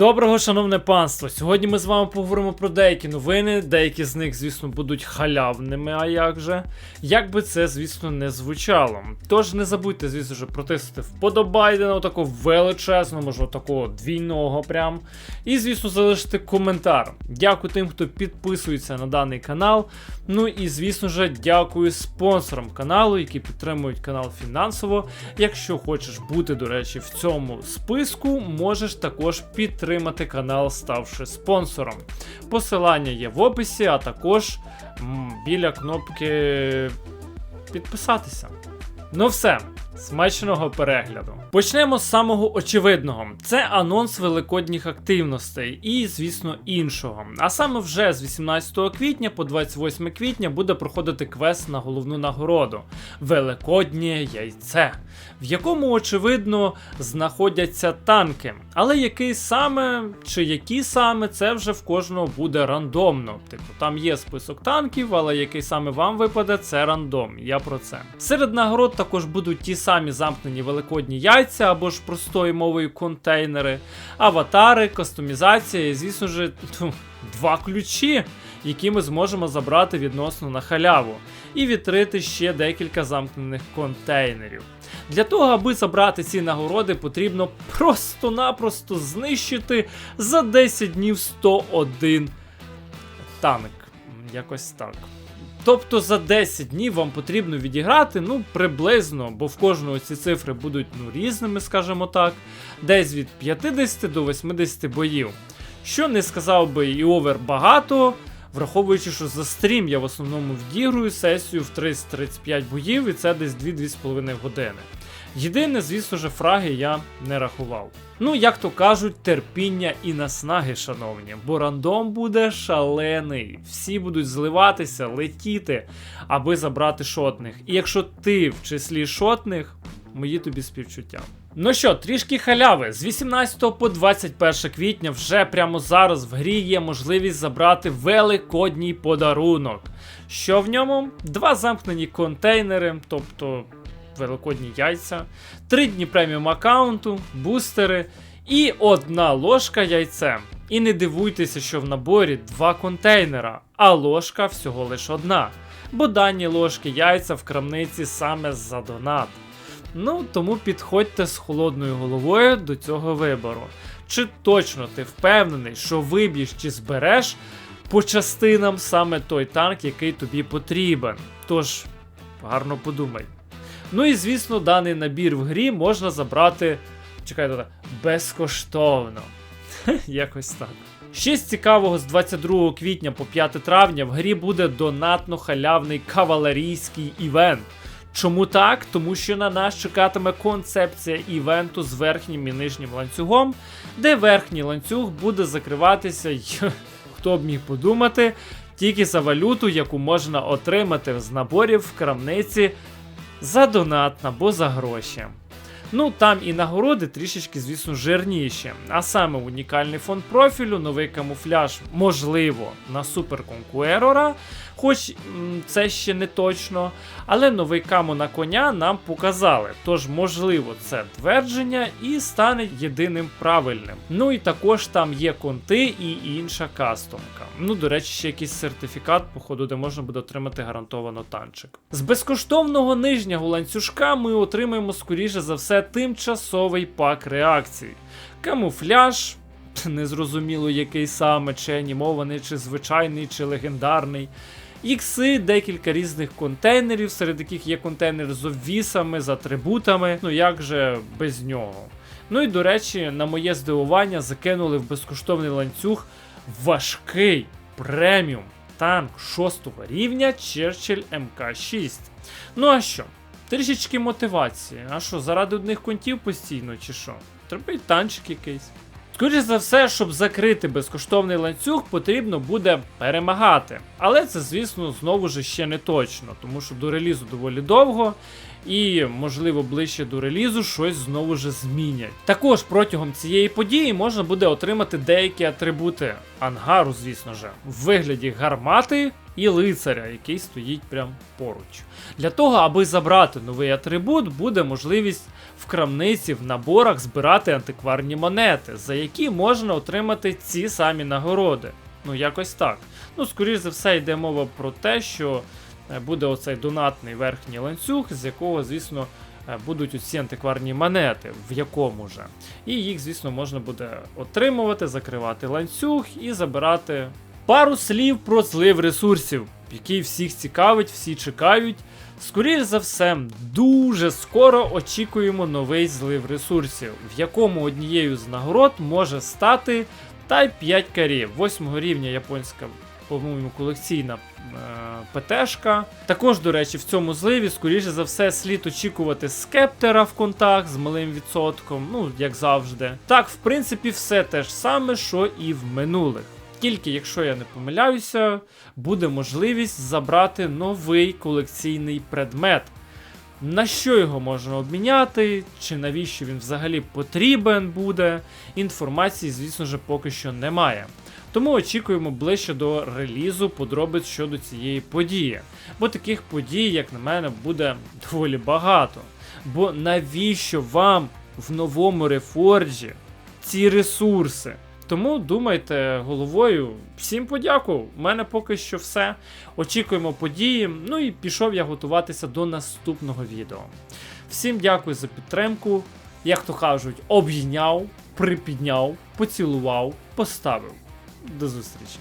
Доброго, шановне панство! Сьогодні ми з вами поговоримо про деякі новини. Деякі з них, звісно, будуть халявними, а як же. Як би це, звісно, не звучало. Тож не забудьте, звісно ж, протиснути вподобайдена, такого величезного, можливо, такого двійного прям. І, звісно, залишити коментар. Дякую тим, хто підписується на даний канал. Ну і, звісно ж, дякую спонсорам каналу, які підтримують канал фінансово. Якщо хочеш бути, до речі, в цьому списку, можеш також підтримати канал, ставши спонсором. Посилання є в описі, а також біля кнопки підписатися. Ну все, смачного перегляду. Почнемо з самого очевидного: це анонс великодніх активностей і, звісно, іншого. А саме вже з 18 квітня по 28 квітня буде проходити квест на головну нагороду Великоднє яйце, в якому, очевидно, знаходяться танки. Але який саме чи які саме, це вже в кожного буде рандомно. Типу, там є список танків, але який саме вам випаде, це рандом. Я про це. Серед нагород також будуть ті самі замкнені великодні яйця або ж простою мовою контейнери, аватари, кастомізація і, звісно ж, два ключі, які ми зможемо забрати відносно на халяву, і відкрити ще декілька замкнених контейнерів. Для того, аби забрати ці нагороди, потрібно просто-напросто знищити за 10 днів 101 танк. Якось так. Тобто за 10 днів вам потрібно відіграти, ну, приблизно, бо в кожного ці цифри будуть ну, різними, скажімо так, десь від 50 до 80 боїв. Що не сказав би і овер багато, враховуючи, що за стрім я в основному вдігрую сесію в 30-35 боїв, і це десь 2-2,5 години. Єдине, звісно ж, фраги я не рахував. Ну, як то кажуть, терпіння і наснаги, шановні, бо рандом буде шалений. Всі будуть зливатися, летіти, аби забрати шотних. І якщо ти в числі шотних, мої тобі співчуття. Ну що, трішки халяви. З 18 по 21 квітня вже прямо зараз в грі є можливість забрати великодній подарунок. Що в ньому? Два замкнені контейнери, тобто великодні яйця, три дні преміум аккаунту, бустери і одна ложка яйцем. І не дивуйтеся, що в наборі два контейнера, а ложка всього лише одна. Бо дані ложки яйця в крамниці саме за донат. Ну, тому підходьте з холодною головою до цього вибору. Чи точно ти впевнений, що виб'єш чи збереш по частинам саме той танк, який тобі потрібен? Тож, гарно подумай. Ну і звісно, даний набір в грі можна забрати. Чекайте, безкоштовно. Якось так. Ще з цікавого з 22 квітня по 5 травня в грі буде донатно-халявний кавалерійський івент. Чому так? Тому що на нас чекатиме концепція івенту з верхнім і нижнім ланцюгом, де верхній ланцюг буде закриватися, хто б міг подумати, тільки за валюту, яку можна отримати з наборів в крамниці за донат або за гроші. Ну, там і нагороди трішечки, звісно, жирніші. А саме унікальний фонд профілю, новий камуфляж, можливо, на Супер Конкуерора, хоч це ще не точно. Але новий каму на коня нам показали. Тож, можливо, це твердження і стане єдиним правильним. Ну і також там є конти і інша кастомка. Ну, до речі, ще якийсь сертифікат, походу, де можна буде отримати гарантовано танчик. З безкоштовного нижнього ланцюжка ми отримаємо, скоріше за все, тимчасовий пак реакцій. Камуфляж, незрозуміло який саме, чи анімований, чи звичайний, чи легендарний. Ікси, декілька різних контейнерів, серед яких є контейнер з обвісами, з атрибутами. Ну як же без нього. Ну і до речі, на моє здивування закинули в безкоштовний ланцюг важкий преміум танк 6 рівня Churchill МК6. Ну а що? Трішечки мотивації. А що, заради одних контів постійно, чи що? Треба й танчик якийсь. Скоріше за все, щоб закрити безкоштовний ланцюг, потрібно буде перемагати. Але це, звісно, знову ж ще не точно, тому що до релізу доволі довго, і, можливо, ближче до релізу щось знову ж змінять. Також протягом цієї події можна буде отримати деякі атрибути ангару, звісно ж, в вигляді гармати, і лицаря, який стоїть прямо поруч. Для того, аби забрати новий атрибут, буде можливість в крамниці в наборах збирати антикварні монети, за які можна отримати ці самі нагороди. Ну, якось так. Ну, скоріш за все, йде мова про те, що е, буде оцей донатний верхній ланцюг, з якого, звісно, е, будуть оці антикварні монети, в якому же. І їх, звісно, можна буде отримувати, закривати ланцюг і забирати пару слів про злив ресурсів, який всіх цікавить, всі чекають. Скоріше за все, дуже скоро очікуємо новий злив ресурсів, в якому однією з нагород може стати Type 5 карів 8 рівня японська, по-моєму, колекційна е, ПТшка. Також, до речі, в цьому зливі, скоріше за все, слід очікувати скептера в контакт з малим відсотком, ну, як завжди. Так, в принципі, все те ж саме, що і в минулих. Тільки, якщо я не помиляюся, буде можливість забрати новий колекційний предмет. На що його можна обміняти, чи навіщо він взагалі потрібен буде, інформації, звісно ж, поки що немає. Тому очікуємо ближче до релізу подробиць щодо цієї події. Бо таких подій, як на мене, буде доволі багато. Бо навіщо вам в новому рефорджі ці ресурси? Тому думайте головою. Всім подяку. У мене поки що все. Очікуємо події. Ну і пішов я готуватися до наступного відео. Всім дякую за підтримку. Як то кажуть, обійняв, припідняв, поцілував, поставив. До зустрічі.